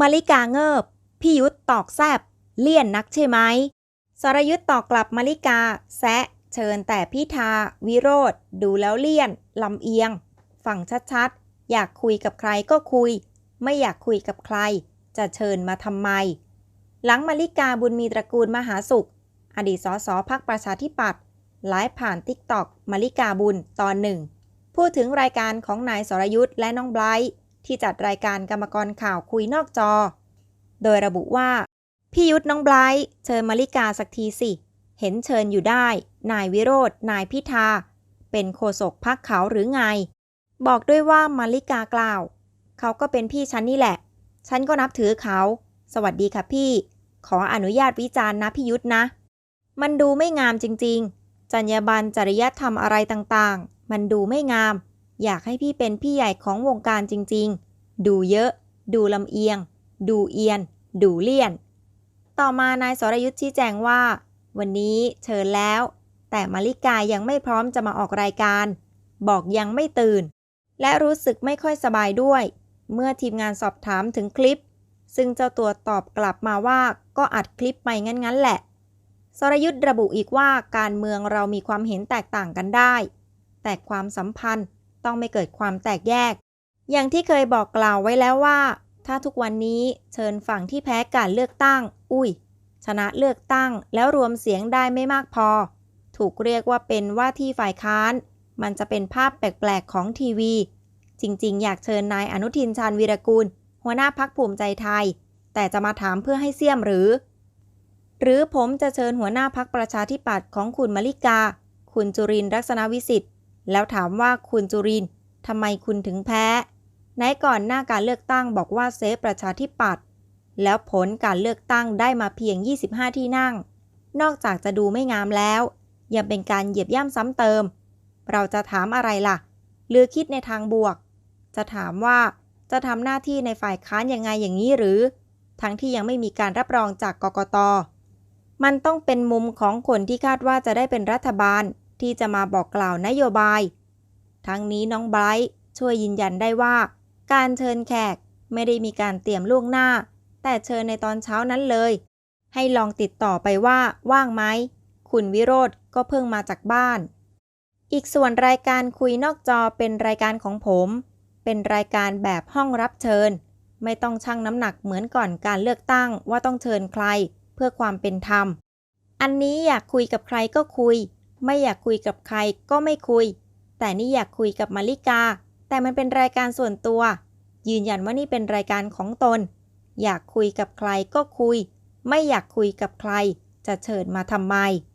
มาริกาเงิบพี่ยุทธตอกแซบเลี่ยนนักใช่ไหมสรยุทธตอกกลับมาริกา แซะ เชิญแต่พิธา วิโรธดูแล้วเลี่ยนลำเอียง ฟังชัดๆ อยากคุยกับใครก็คุย ไม่อยากคุยกับใคร จะเชิญมาทำไม หลังมาริกาบุญมีตระกูลมหาสุข อดีตสสพักประชาธิปัตย์ไลฟ์ผ่านทิกตอกมาริกาบุญตอนหนึ่งพูดถึงรายการของนายสรยุทธ์และน้องไบร์ ที่จัดรายการกรรมกรข่าวคุยนอกจอ โดยระบุว่า พี่ยุทธน้องไบรท์เชิญมาริกาสักทีสิ เห็นเชิญอยู่ได้ นายวิโรธนายพิธา เป็นโฆษกพักเขาหรือไง บอกด้วยว่ามาริกากล่าว เขาก็เป็นพี่ฉันนี่แหละ ฉันก็นับถือเขา สวัสดีค่ะพี่ ขออนุญาตวิจารณ์นะพี่ยุทธนะ มันดูไม่งามจริง ๆ จรรยาบรรณจริยธรรมอะไรต่างๆ มันดูไม่งาม อยากให้พี่เป็นพี่ใหญ่ของวงการจริงๆ ดูเยอะ ดูลำเอียง ดูเอียน ดูเลี่ยน ต่อมานายสรยุทธ์ชี้แจงว่า วันนี้เชิญแล้ว แต่มาริกายังไม่พร้อมจะมาออกรายการ บอกยังไม่ตื่น และรู้สึกไม่ค่อยสบายด้วย เมื่อทีมงานสอบถามถึงคลิป ซึ่งเจ้าตัวตอบกลับมาว่าก็อัดคลิปไปงั้นๆแหละสรยุทธ์ระบุอีกว่าการเมืองเรามีความเห็นแตกต่างกันได้ แต่ความสัมพันธ์ ต้องไม่เกิดความแตกแยก อย่างที่เคยบอกกล่าวไว้แล้วว่า ถ้าทุกวันนี้เชิญฝั่งที่แพ้การเลือกตั้ง อุ้ย ชนะเลือกตั้งแล้วรวมเสียงได้ไม่มากพอ ถูกเรียกว่าเป็นว่าที่ฝ่ายค้าน มันจะเป็นภาพแปลก ๆ ของทีวี จริง ๆ อยากเชิญนายอนุทินชาญวีรกูล หัวหน้าพักภูมิใจไทย แต่จะมาถามเพื่อให้เสี่ยมหรือ หรือผมจะเชิญหัวหน้าพักประชาธิปัตย์ของคุณมาริกา คุณจุรินร์ลักษณวิสิทธิ แล้วถามว่าคุณจุรินทำไมคุณถึงแพ้ไหนก่อนหน้าการเลือกตั้งบอกว่าเซฟประชาธิปัตย์แล้วผลการเลือกตั้งได้มาเพียง 25 ที่นั่ง นอกจากจะดูไม่งามแล้ว ยังเป็นการเหยียบย่ำซ้ำเติม เราจะถามอะไรล่ะหรือคิดในทางบวก จะถามว่าจะทำหน้าที่ในฝ่ายค้านยังไงอย่างนี้หรือ ทั้งที่ยังไม่มีการรับรองจากกกตมันต้องเป็นมุมของคนที่คาดว่าจะได้เป็นรัฐบาล ที่จะมาบอกกล่าวนโยบาย ทั้งนี้น้องไบรท์ช่วยยืนยันได้ว่า การเชิญแขกไม่ได้มีการเตรียมล่วงหน้า แต่เชิญในตอนเช้านั้นเลย ให้ลองติดต่อไปว่าว่างไหมคุณวิโรธก็เพิ่งมาจากบ้าน อีกส่วนรายการคุยนอกจอเป็นรายการของผม เป็นรายการแบบห้องรับเชิญ ไม่ต้องชั่งน้ำหนักเหมือนก่อนการเลือกตั้งว่าต้องเชิญใคร เพื่อความเป็นธรรม อันนี้อยากคุยกับใครก็คุย ไม่อยากคุยกับใครก็ไม่คุย แต่นี่อยากคุยกับมาริกา แต่มันเป็นรายการส่วนตัว ยืนยันว่านี่เป็นรายการของตน อยากคุยกับใครก็คุย ไม่อยากคุยกับใคร จะเชิญมาทำไม